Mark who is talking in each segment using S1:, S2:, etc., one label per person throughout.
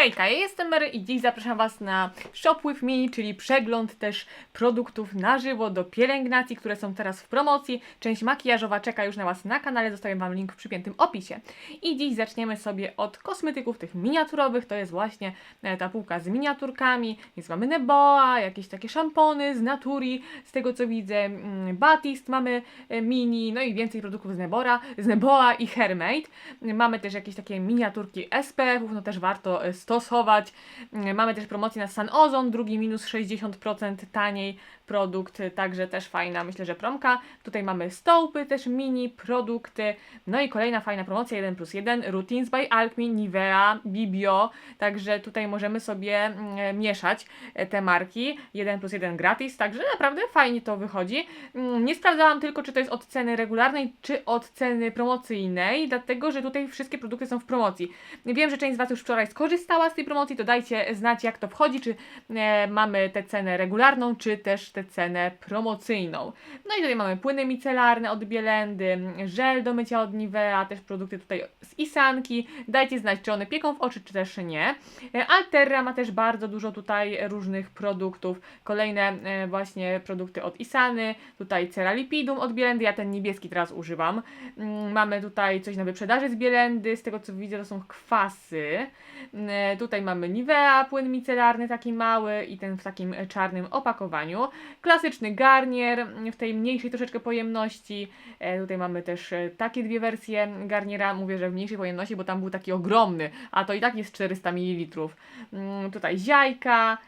S1: Hejka, ja jestem Mary i dziś zapraszam Was na Shop With Me, czyli przegląd też produktów na żywo do pielęgnacji, które są teraz w promocji. Część makijażowa czeka już na Was na kanale, zostawiam Wam link w przypiętym opisie. I dziś zaczniemy sobie od kosmetyków tych miniaturowych, to jest właśnie e, ta półka z miniaturkami, więc mamy Neboa, jakieś takie szampony z Naturi, z tego co widzę, mm, Batist mamy e, mini, no i więcej produktów z Nebora, z Neboa i Hermate. Mamy też jakieś takie miniaturki SPF-ów, no też warto e, stosować. Mm, Mamy też promocję na San Ozon, drugi minus 60% taniej produkt, także też fajna, myślę, że promka. Tutaj mamy stołpy, też mini produkty. No i kolejna fajna promocja 1 plus 1, Routines by Alchemy, Nivea, Bibio, także tutaj możemy sobie mm, mieszać e, te marki. 1 plus 1 gratis, także naprawdę fajnie to wychodzi. Mm, Nie sprawdzałam tylko, czy to jest od ceny regularnej, czy od ceny promocyjnej, dlatego że tutaj wszystkie produkty są w promocji. Wiem, że część z Was już wczoraj skorzystała z tej promocji, to dajcie znać, jak to wchodzi, czy e, mamy tę cenę regularną, czy też tę cenę promocyjną. No i tutaj mamy płyny micelarne od Bielendy, żel do mycia od Nivea, też produkty tutaj z Isanki. Dajcie znać, czy one pieką w oczy, czy też nie. E, Alterra ma też bardzo dużo tutaj różnych produktów. Kolejne e, właśnie produkty od Isany. Tutaj Ceralipidum od Bielendy, ja ten niebieski teraz używam. Mm, Mamy tutaj coś na wyprzedaży z Bielendy, z tego co widzę to są kwasy. Mm, Tutaj mamy Nivea, płyn micelarny taki mały i ten w takim czarnym opakowaniu. Klasyczny Garnier w tej mniejszej troszeczkę pojemności. E, Tutaj mamy też e, takie dwie wersje Garniera, mówię, że w mniejszej pojemności, bo tam był taki ogromny, a to i tak jest 400 ml. Mm, Tutaj ziajka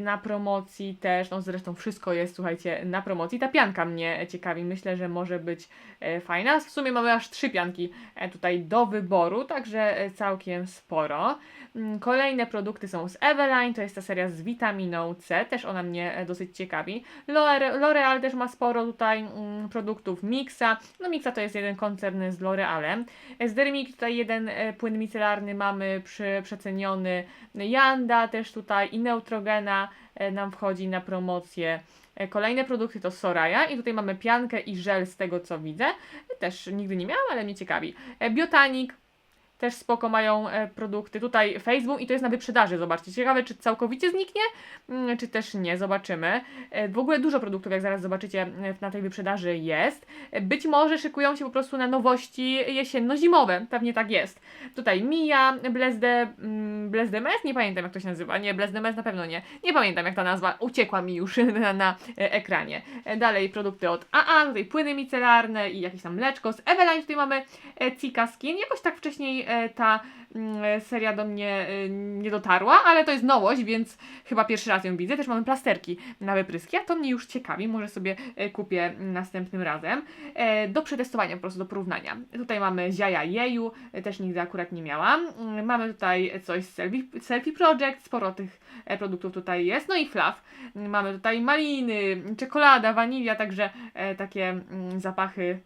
S1: na promocji też, no zresztą wszystko jest, słuchajcie, na promocji. Ta pianka mnie ciekawi, myślę, że może być e, fajna. W sumie mamy aż trzy pianki e, tutaj do wyboru, także e, całkiem sporo. Mm, Kolejne produkty są z Eveline, to jest ta seria z witaminą C, też ona mnie dosyć ciekawi. L'Oreal też ma sporo tutaj mm, produktów Mixa, no Mixa to jest jeden koncern z L'Orealem. Z Dermik tutaj jeden płyn micelarny mamy przy, przeceniony, Janda też tutaj i Neutrogena e, nam wchodzi na promocję. E, Kolejne produkty to Soraya i tutaj mamy piankę i żel z tego co widzę. Też nigdy nie miałam, ale mnie ciekawi. E, Biotanik, też spoko mają e, produkty. Tutaj Facebook i to jest na wyprzedaży, zobaczcie. Ciekawe, czy całkowicie zniknie, mm, czy też nie, zobaczymy. E, W ogóle dużo produktów, jak zaraz zobaczycie, e, na tej wyprzedaży jest. Być może szykują się po prostu na nowości jesienno-zimowe, pewnie tak jest. Tutaj Mia, Bless the, mm, Mess, nie pamiętam jak to się nazywa, nie, Mess na pewno nie. Nie pamiętam jak ta nazwa, uciekła mi już na, na ekranie. Dalej produkty od AA, tutaj płyny micelarne i jakieś tam mleczko. Z Eveline tutaj mamy Cika Skin, jakoś tak wcześniej ta mm, seria do mnie e, nie dotarła, ale to jest nowość, więc chyba pierwszy raz ją widzę. Też mamy plasterki na wypryski, a to mnie już ciekawi, może sobie e, kupię następnym razem. E, Do przetestowania, po prostu do porównania. Tutaj mamy Ziaja Jeju, e, też nigdy akurat nie miałam. Mm, Mamy tutaj coś z Selfie, selfie Project, sporo tych e, produktów tutaj jest. No i Fluff. Mm, Mamy tutaj maliny, czekolada, wanilia, także e, takie zapachy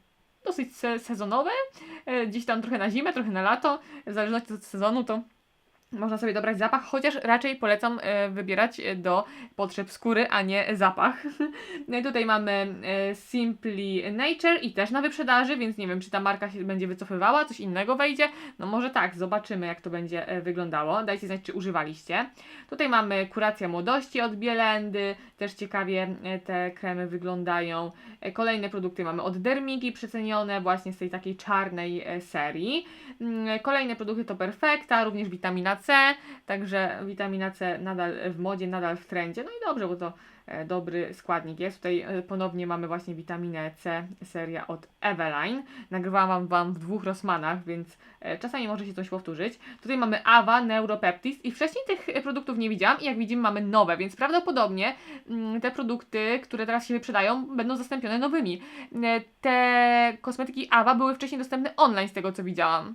S1: dosyć se sezonowe. E, Gdzieś tam trochę na zimę, trochę na lato. W zależności od sezonu to można sobie dobrać zapach, chociaż raczej polecam e, wybierać do potrzeb skóry, a nie zapach. No i tutaj mamy e, Simply Nature i też na wyprzedaży, więc nie wiem, czy ta marka się będzie wycofywała, coś innego wejdzie. No może tak, zobaczymy jak to będzie e, wyglądało. Dajcie znać, czy używaliście. Tutaj mamy kuracja młodości od Bielendy, też ciekawie te kremy wyglądają. Kolejne produkty mamy od Dermiki, przecenione właśnie z tej takiej czarnej serii. Mm, Kolejne produkty to Perfecta, również witamina C, także witamina C nadal w modzie, nadal w trendzie. No i dobrze, bo to e, dobry składnik jest. Tutaj e, ponownie mamy właśnie witaminę C, seria od Eveline. Nagrywałam Wam w dwóch Rossmanach, więc e, czasami może się coś powtórzyć. Tutaj mamy Ava Neuropeptis i wcześniej tych produktów nie widziałam i jak widzimy mamy nowe, więc prawdopodobnie mm, te produkty, które teraz się wyprzedają, będą zastąpione nowymi. Te kosmetyki Ava były wcześniej dostępne online z tego co widziałam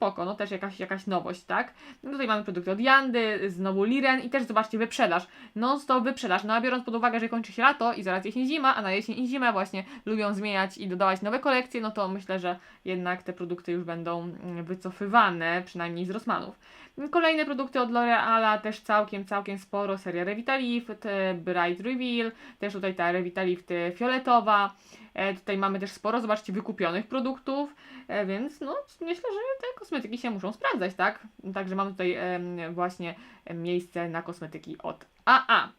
S1: spoko, no też jakaś, jakaś nowość, tak? No tutaj mamy produkty od Jandy, znowu Liren i też zobaczcie, wyprzedaż, non stop wyprzedaż, no a biorąc pod uwagę, że kończy się lato i zaraz jesień zima, a na jesień i zimę właśnie lubią zmieniać i dodawać nowe kolekcje, no to myślę, że jednak te produkty już będą wycofywane, przynajmniej z Rossmanów. Kolejne produkty od L'Oreala, też całkiem, całkiem sporo, seria Revitalift, Bright Reveal, też tutaj ta Revitalift fioletowa, tutaj mamy też sporo, zobaczcie, wykupionych produktów, e, więc no myślę, że te kosmetyki się muszą sprawdzać, tak? Także mamy tutaj właśnie miejsce na kosmetyki od AA.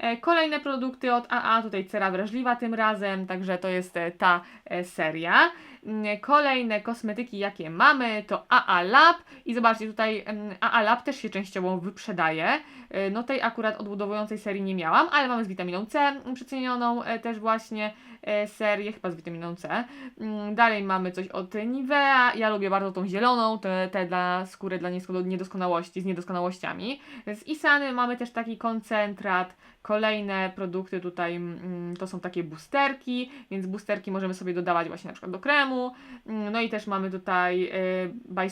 S1: E, Kolejne produkty od AA, tutaj cera wrażliwa tym razem, także to jest e, ta e, seria. Mm, Kolejne kosmetyki, jakie mamy, to AA Lab i zobaczcie, tutaj AA Lab też się częściowo wyprzedaje. E, No tej akurat odbudowującej serii nie miałam, ale mamy z witaminą C przecenioną e, też właśnie e, serię, chyba z witaminą C. Mm, Dalej mamy coś od Nivea, ja lubię bardzo tą zieloną, te, te dla skóry, dla niedoskonałości, z niedoskonałościami. Z Isany mamy też taki koncentrat, Kolejne produkty tutaj mm, to są takie boosterki, więc boosterki możemy sobie dodawać właśnie na przykład do kremu. Mm, No i też mamy tutaj by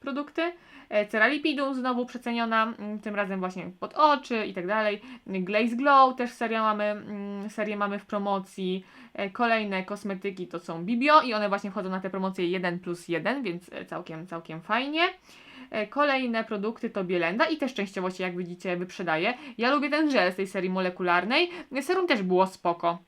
S1: produkty. E, Cera Lipidum znowu przeceniona, mm, tym razem właśnie pod oczy i tak dalej. Glaze Glow też seria mamy, mm, serię mamy w promocji. E, Kolejne kosmetyki to są Bibio i one właśnie wchodzą na te promocje 1 plus 1, więc e, całkiem, całkiem fajnie. Kolejne produkty to Bielenda i też częściowo się, jak widzicie, wyprzedaje. Ja lubię ten żel z tej serii molekularnej. Serum też było spoko.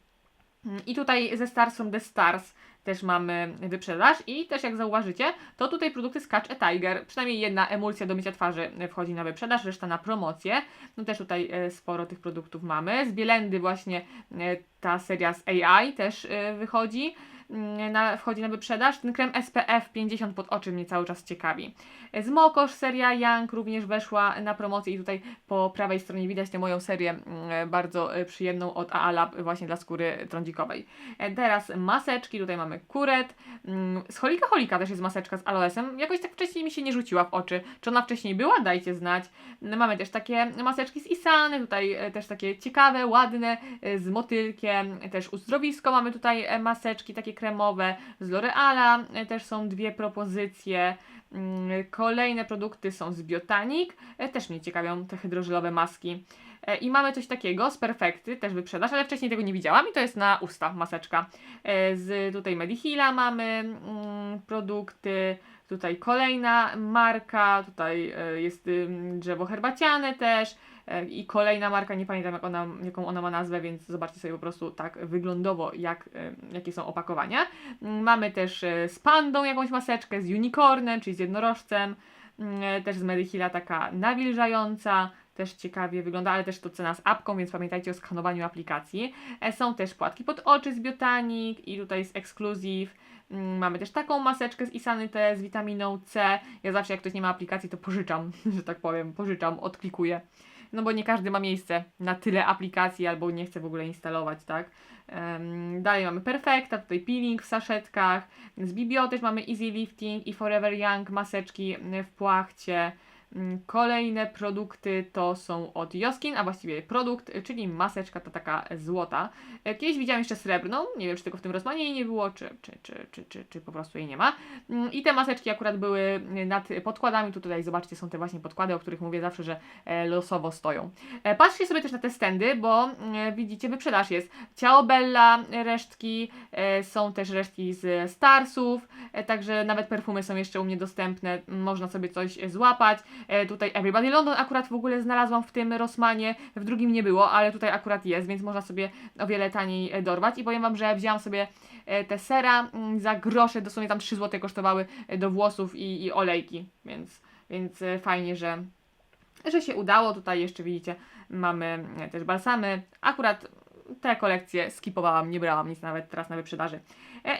S1: Mm, I tutaj ze Stars from the Stars też mamy wyprzedaż i też jak zauważycie, to tutaj produkty z Catch a Tiger, przynajmniej jedna emulsja do mycia twarzy wchodzi na wyprzedaż, reszta na promocję. No też tutaj e, sporo tych produktów mamy. Z Bielendy właśnie e, ta seria z AI też e, wychodzi. Mm, Na, wchodzi na wyprzedaż. Ten krem SPF 50 pod oczy mnie cały czas ciekawi. Z Mokosz seria Young również weszła na promocję i tutaj po prawej stronie widać tę moją serię mm, bardzo e, przyjemną od AA Lab właśnie dla skóry trądzikowej. E, Teraz maseczki, tutaj mamy kuret. Mm, Z Holika Holika też jest maseczka z aloesem. Jakoś tak wcześniej mi się nie rzuciła w oczy. Czy ona wcześniej była? Dajcie znać. Mm, Mamy też takie maseczki z Isany, tutaj e, też takie ciekawe, ładne, e, z motylkiem. Też uzdrowisko mamy tutaj maseczki takie kremowe. Z L'Oreala też są dwie propozycje. Mm, Kolejne produkty są z Biotanik. E, Też mnie ciekawią te hydrożelowe maski. E, I mamy coś takiego z Perfekty, też wyprzedaż, ale wcześniej tego nie widziałam i to jest na usta maseczka. E, Z tutaj Medihila mamy mm, produkty, tutaj kolejna marka, tutaj e, jest drzewo herbaciane też e, i kolejna marka, nie pamiętam jak ona, jaką ona ma nazwę, więc zobaczcie sobie po prostu tak wyglądowo jak, e, jakie są opakowania. Mm, Mamy też z pandą jakąś maseczkę, z unicornem, czyli z jednorożcem, Mm, też z Medihila taka nawilżająca, też ciekawie wygląda, ale też to cena z apką, więc pamiętajcie o skanowaniu aplikacji. Są też płatki pod oczy z Biotanik i tutaj z Exclusive. Mm, Mamy też taką maseczkę z Isany T z witaminą C. Ja zawsze jak ktoś nie ma aplikacji, to pożyczam, że tak powiem, pożyczam, odklikuję. No bo nie każdy ma miejsce na tyle aplikacji albo nie chce w ogóle instalować, tak? Dalej mamy Perfecta, tutaj peeling w saszetkach. Z Bibio też mamy Easy Lifting i Forever Young maseczki w płachcie. Mm, Kolejne produkty to są od Joskin, a właściwie produkt, czyli maseczka ta taka złota. E, Kiedyś widziałam jeszcze srebrną, nie wiem czy tylko w tym rozmanie jej nie było, czy, czy, czy, czy, czy, czy po prostu jej nie ma. Mm, I te maseczki akurat były nad podkładami, tu tutaj zobaczcie są te właśnie podkłady, o których mówię zawsze, że e, losowo stoją. E, Patrzcie sobie też na te stędy, bo e, widzicie wyprzedaż jest Ciao Bella resztki, są też resztki z Starsów, także nawet perfumy są jeszcze u mnie dostępne, można sobie coś złapać. E, tutaj Everybody London akurat w ogóle znalazłam w tym Rossmanie, w drugim nie było, ale tutaj akurat jest, więc można sobie o wiele taniej e, dorwać i powiem Wam, że wzięłam sobie e, te sera mm, za grosze, dosłownie tam 3 zł kosztowały do włosów i, i olejki, więc, więc fajnie, że, że się udało. Tutaj jeszcze widzicie, mamy też balsamy. Akurat te kolekcje skipowałam, nie brałam nic nawet teraz na wyprzedaży.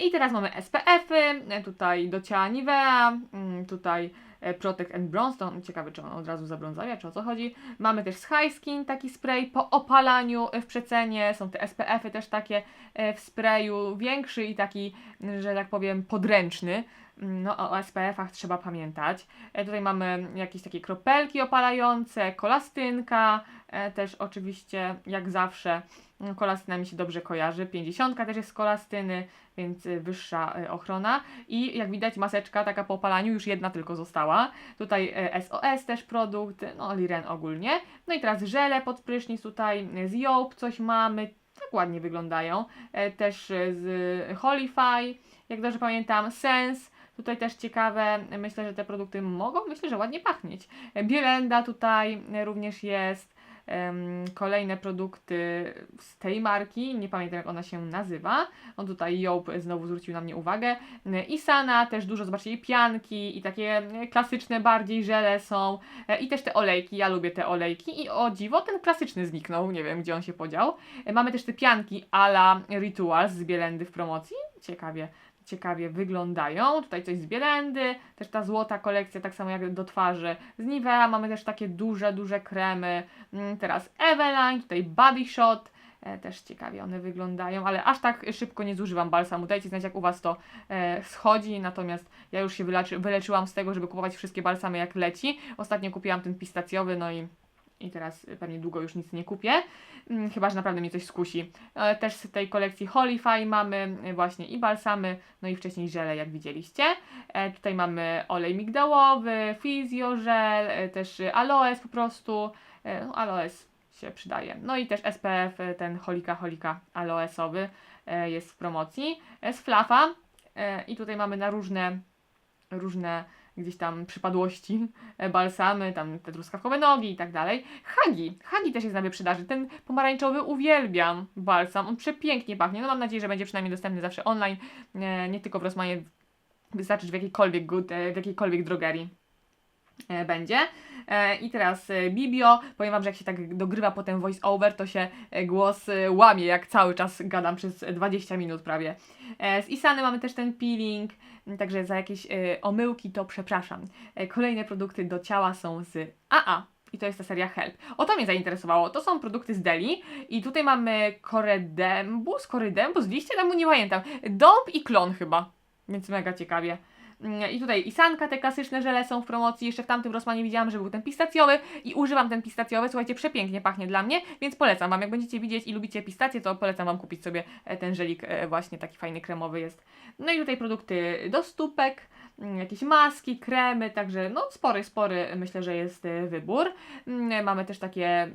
S1: I teraz mamy SPF-y, tutaj do ciała Nivea, mm, tutaj Protect and Bronze, to ciekawe czy on od razu zabrązawia, czy o co chodzi. Mamy też z High Skin taki spray po opalaniu e, w przecenie, są te SPF-y też takie e, w sprayu, większy i taki, m, że tak powiem, podręczny. Mm, No o SPF-ach trzeba pamiętać. E, tutaj mamy jakieś takie kropelki opalające, kolastynka, e, też oczywiście jak zawsze mm, kolastyna mi się dobrze kojarzy. 50 też jest z kolastyny, więc y, wyższa y, ochrona. I jak widać maseczka taka po opalaniu, już jedna tylko została. Tutaj SOS też produkt, no Liren ogólnie. No i teraz żele pod prysznic tutaj z Job coś mamy. Tak ładnie wyglądają. E, Też z Holify, jak dobrze pamiętam, Sense. Tutaj też ciekawe, myślę, że te produkty mogą, myślę, że ładnie pachnieć. E, Bielenda tutaj również jest. Kolejne produkty z tej marki, nie pamiętam jak ona się nazywa. On tutaj Job znowu zwrócił na mnie uwagę. E, Isana też dużo, zobaczcie, i pianki, i takie e, klasyczne bardziej żele są, e, i też te olejki, ja lubię te olejki i o dziwo ten klasyczny zniknął, nie wiem gdzie on się podział. Mamy też te pianki a la Rituals z Bielendy w promocji, ciekawie ciekawie wyglądają. Tutaj coś z Bielendy, też ta złota kolekcja, tak samo jak do twarzy z Nivea. Mamy też takie duże, duże kremy. Mm, Teraz Eveline, tutaj Body Shot. E, też ciekawie one wyglądają, ale aż tak szybko nie zużywam balsamu. Dajcie znać, jak u Was to e, schodzi. Natomiast ja już się wyleczy, wyleczyłam z tego, żeby kupować wszystkie balsamy jak leci. Ostatnio kupiłam ten pistacjowy, no i i teraz pewnie długo już nic nie kupię, mm, chyba że naprawdę mnie coś skusi. E, Też z tej kolekcji Holify mamy e, właśnie i balsamy, no i wcześniej żele, jak widzieliście. E, Tutaj mamy olej migdałowy, fizjożel, e, też aloes po prostu. No, aloes się przydaje. No i też SPF, ten holika holika aloesowy jest w promocji. Z Flafa i tutaj mamy na różne różne gdzieś tam przypadłości, e, balsamy, tam te truskawkowe nogi i tak dalej. Hagi, Hagi też jest na wyprzedaży. Ten pomarańczowy uwielbiam balsam, on przepięknie pachnie. No mam nadzieję, że będzie przynajmniej dostępny zawsze online, e, nie tylko w Rosmanie, wystarczy, w jakiejkolwiek, e, w jakiejkolwiek drogerii będzie. E, I teraz e, Bibio, powiem Wam, że jak się tak dogrywa potem voice over, to się e, głos e, łamie, jak cały czas gadam przez 20 minut prawie. E, Z Isany mamy też ten peeling, m, także za jakieś e, omyłki to przepraszam. E, Kolejne produkty do ciała są z AA. I to jest ta seria Help. O to mnie zainteresowało. To są produkty z Deli. I tutaj mamy Koredembus, Koredembus, liście temu nie pamiętam. Dąb i klon chyba. Więc mega ciekawie. Mm, I tutaj isanka, te klasyczne żele są w promocji. Jeszcze w tamtym Rosmanie widziałam, że był ten pistacjowy i używam ten pistacjowy. Słuchajcie, przepięknie pachnie dla mnie, więc polecam Wam. Jak będziecie widzieć i lubicie pistacje, to polecam Wam kupić sobie e, ten żelik, e, właśnie taki fajny kremowy jest. No i tutaj produkty do stópek, mm, jakieś maski, kremy, także no spory, spory myślę, że jest e, wybór. Mm, Mamy też takie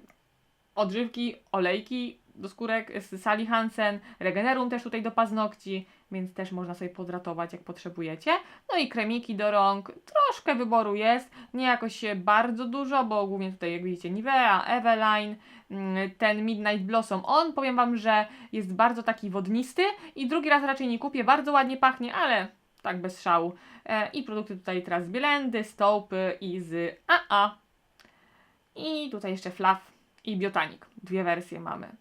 S1: odżywki, olejki do skórek z Sally Hansen, Regenerum też tutaj do paznokci, więc też można sobie podratować jak potrzebujecie. No i kremiki do rąk, troszkę wyboru jest, nie jakoś bardzo dużo, bo głównie tutaj jak widzicie Nivea, Eveline, mm, ten Midnight Blossom, on powiem Wam, że jest bardzo taki wodnisty i drugi raz raczej nie kupię, bardzo ładnie pachnie, ale tak bez szału. E, I produkty tutaj teraz z Bielendy, Stołpy i z AA. I tutaj jeszcze Fluff i Biotanik. Dwie wersje mamy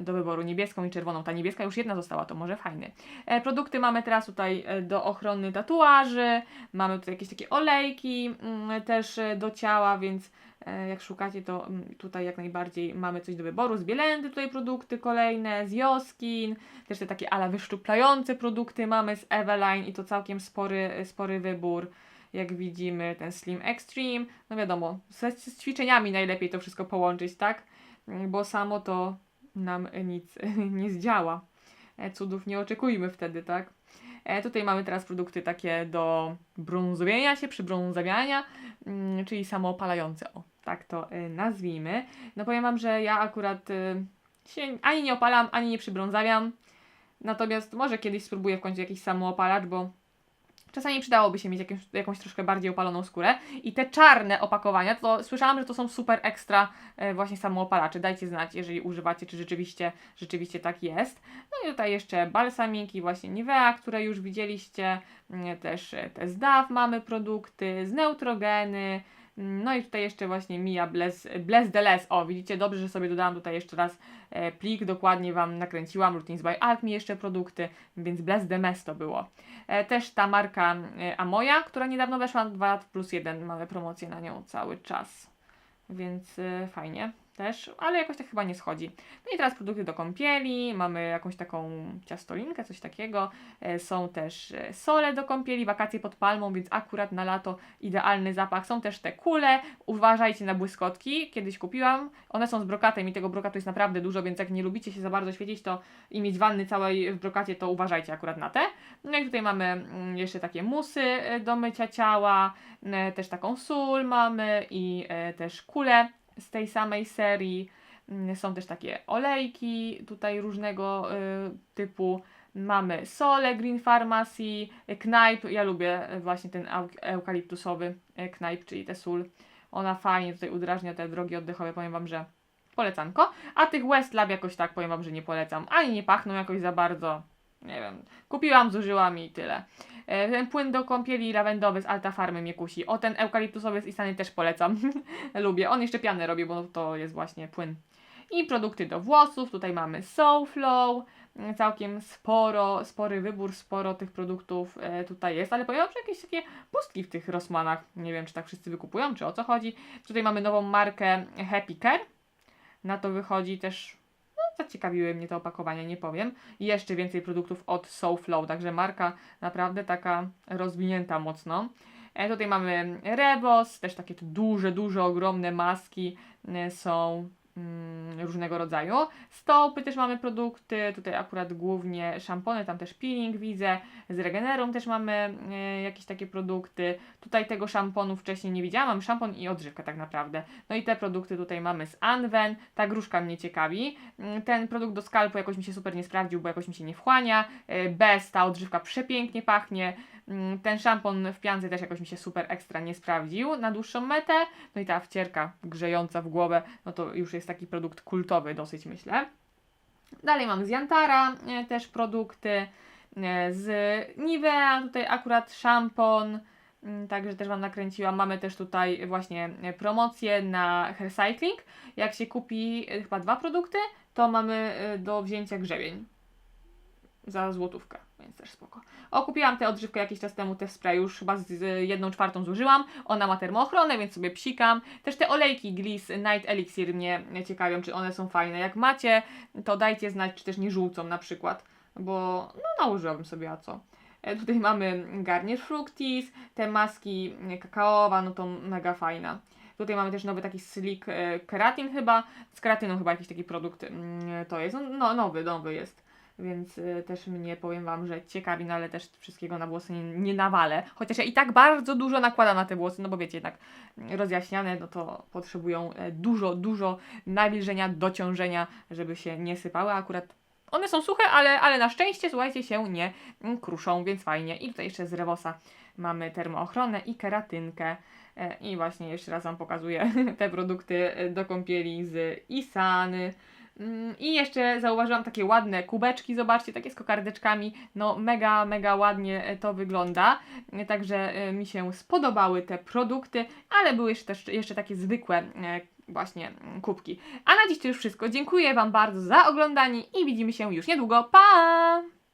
S1: do wyboru, niebieską i czerwoną. Ta niebieska już jedna została, to może fajny. E, produkty mamy teraz tutaj e, do ochrony tatuaży, mamy tutaj jakieś takie olejki mm, też e, do ciała, więc e, jak szukacie, to mm, tutaj jak najbardziej mamy coś do wyboru. Z Bielendy tutaj produkty kolejne, z Joskin, też te takie ala wyszczuplające produkty mamy z Eveline i to całkiem spory, spory wybór. Jak widzimy, ten Slim Extreme, no wiadomo, z, z ćwiczeniami najlepiej to wszystko połączyć, tak? Mm, Bo samo to nam nic nie zdziała. E, Cudów nie oczekujmy wtedy, tak? E, Tutaj mamy teraz produkty takie do brązowienia się, przybrązawiania, mm, czyli samoopalające, o, tak to e, nazwijmy. No powiem Wam, że ja akurat się ani nie opalam, ani nie przybrązawiam, natomiast może kiedyś spróbuję w końcu jakiś samoopalacz, bo czasami przydałoby się mieć jakąś, jakąś troszkę bardziej opaloną skórę. I te czarne opakowania, to słyszałam, że to są super ekstra e, właśnie samoopalacze. Dajcie znać, jeżeli używacie, czy rzeczywiście, rzeczywiście tak jest. No i tutaj jeszcze balsamiki, właśnie Nivea, które już widzieliście. Mm, Też e, te z mamy produkty, z Neutrogeny. No i tutaj jeszcze właśnie Mia Bless, Bless the Less. O, widzicie, dobrze, że sobie dodałam tutaj jeszcze raz e, plik, dokładnie Wam nakręciłam. Routines by Alchemy jeszcze produkty, więc Bless the Mess to było. E, też ta marka e, Amoya, która niedawno weszła 2 plus 1, mamy promocję na nią cały czas. Więc fajnie też, ale jakoś tak chyba nie schodzi. No i teraz produkty do kąpieli, mamy jakąś taką ciastolinkę, coś takiego. E, Są też e, sole do kąpieli, wakacje pod palmą, więc akurat na lato idealny zapach. Są też te kule, uważajcie na błyskotki, kiedyś kupiłam. One są z brokatem i tego brokatu jest naprawdę dużo, więc jak nie lubicie się za bardzo świecić to i mieć wanny całej w brokacie, to uważajcie akurat na te. No i tutaj mamy mm, jeszcze takie musy e, do mycia ciała, też taką sól mamy i też kule z tej samej serii. Mm, Są też takie olejki tutaj różnego y, typu. Mamy sole Green Pharmacy, Knajp. Ja lubię y, właśnie ten eukaliptusowy y, Knajp, czyli tę sól. Ona fajnie tutaj udrażnia te drogi oddechowe. Powiem Wam, że polecanko. A tych Westlab jakoś tak powiem Wam, że nie polecam. Ani nie pachną jakoś za bardzo. Nie wiem. Kupiłam, zużyłam i tyle. E, Ten płyn do kąpieli lawendowy z Alta Farmy mnie kusi. O, ten eukaliptusowy z Isany też polecam. Lubię. On jeszcze pianę robi, bo to jest właśnie płyn. I produkty do włosów. Tutaj mamy Soulflow. Mm, Całkiem sporo, spory wybór, sporo tych produktów e, tutaj jest, ale wam, że jakieś takie pustki w tych Rossmanach. Nie wiem, czy tak wszyscy wykupują, czy o co chodzi. Tutaj mamy nową markę Happy Care. Na to wychodzi też zaciekawiły mnie te opakowania, nie powiem. I jeszcze więcej produktów od Soulflow, także marka naprawdę taka rozwinięta mocno. E, tutaj mamy Rebos, też takie duże, duże, ogromne maski e, są różnego rodzaju. Stopy też mamy produkty, tutaj akurat głównie szampony, tam też peeling widzę. Z Regenerum też mamy e, jakieś takie produkty. Tutaj tego szamponu wcześniej nie widziałam, mam szampon i odżywkę tak naprawdę. No i te produkty tutaj mamy z Anwen, ta gruszka mnie ciekawi. Mm, Ten produkt do skalpu jakoś mi się super nie sprawdził, bo jakoś mi się nie wchłania. E, Bez ta odżywka przepięknie pachnie. Mm, Ten szampon w piance też jakoś mi się super ekstra nie sprawdził na dłuższą metę. No i ta wcierka grzejąca w głowę, no to już jest taki produkt kultowy dosyć myślę. Dalej mam z Jantara e, też produkty, e, z Nivea tutaj akurat szampon, mm, także też Wam nakręciłam. Mamy też tutaj właśnie promocję na hair cycling. Jak się kupi e, chyba dwa produkty, to mamy do wzięcia grzebień za złotówkę, więc też spoko. O, kupiłam tę odżywkę jakiś czas temu, te spray już chyba z, z jedną czwartą zużyłam. Ona ma termoochronę, więc sobie psikam. Też te olejki Gliss Night Elixir mnie ciekawią, czy one są fajne. Jak macie, to dajcie znać, czy też nie żółcą na przykład, bo no nałożyłabym sobie, a co. E, Tutaj mamy Garnier Fructis, te maski kakaowa, no to mega fajna. Tutaj mamy też nowy taki slick e, keratin chyba, z keratyną chyba jakiś taki produkt mm, to jest, no nowy, nowy jest. Więc y, też mnie, powiem Wam, że ciekawi, no ale też wszystkiego na włosy nie, nie nawalę. Chociaż ja i tak bardzo dużo nakładam na te włosy, no bo wiecie, jednak rozjaśniane, no to potrzebują e, dużo, dużo nawilżenia, dociążenia, żeby się nie sypały. Akurat one są suche, ale, ale na szczęście, słuchajcie, się nie mm, kruszą, więc fajnie. I tutaj jeszcze z Rewosa mamy termoochronę i keratynkę. E, I właśnie jeszcze raz Wam pokazuję te produkty e, do kąpieli z Isany. Mm, I jeszcze zauważyłam takie ładne kubeczki, zobaczcie, takie z kokardeczkami. No mega, mega ładnie e, to wygląda. E, Także e, mi się spodobały te produkty, ale były jeszcze też jeszcze takie zwykłe właśnie mm, kubki. A na dziś to już wszystko. Dziękuję Wam bardzo za oglądanie i widzimy się już niedługo. Pa!